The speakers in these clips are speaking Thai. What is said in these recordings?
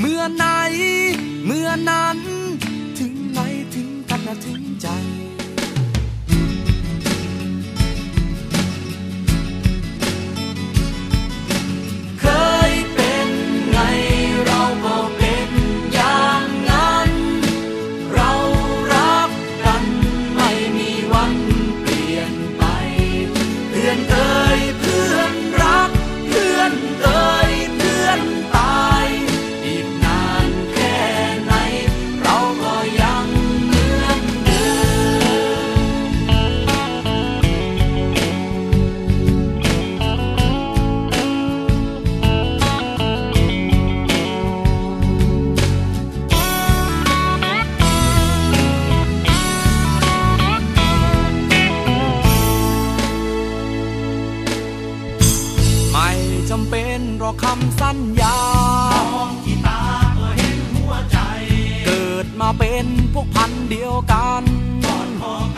เมื่อไหน เมื่อนั้น รอกคำสัญญา มองที่ตาก็เห็นหัวใจ เกิดมาเป็นพวกพันธุ์เดียวกันก่อนพอกันไปไหน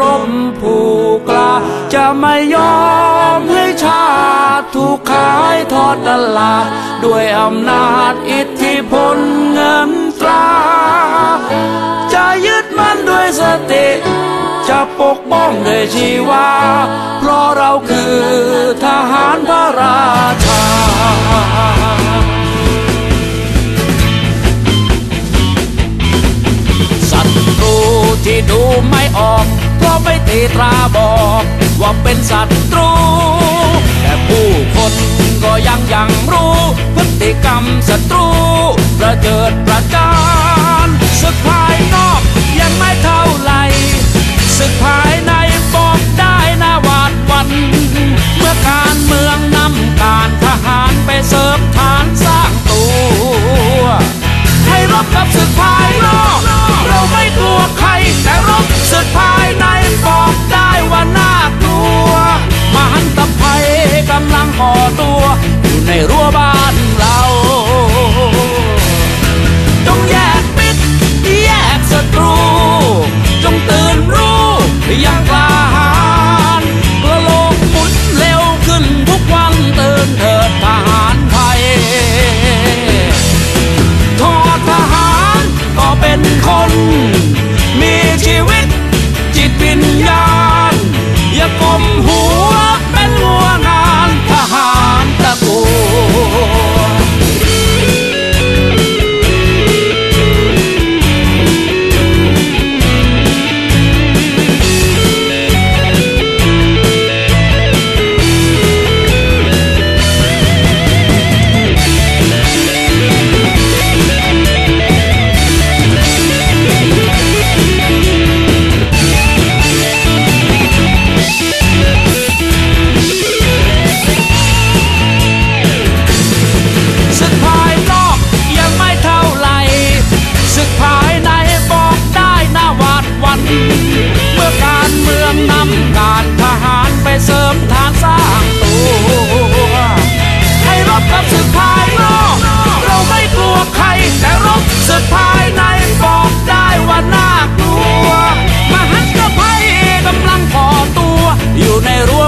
รบผู้กล้าจะไม่ยอมให้ชาติถูกขายทอดตลาด ด้วยอำนาจอิทธิพลเงินตรา จะยึดมันด้วยสติ จะปกป้องด้วยชีวา เพราะเราคือทหารพระราชาศัตรูที่ดูไม่ออก ไม่ตีตราบอกว่าเป็นศัตรู แต่ผู้คนก็ยังยังรู้ พฤติกรรมศัตรูประเจิดประจาน ในรั้ว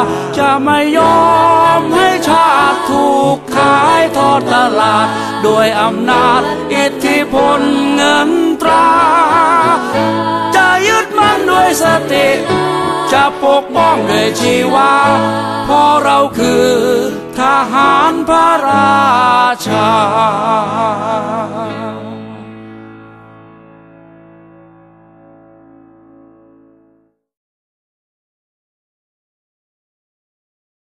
จะไม่ยอมให้ชาติถูกขายทอดตลาด ด้วยอำนาจอิทธิพลเงินตรา จะยึดมั่นด้วยสติ จะปกป้องด้วยชีวา เพราะเราคือทหารพระราชา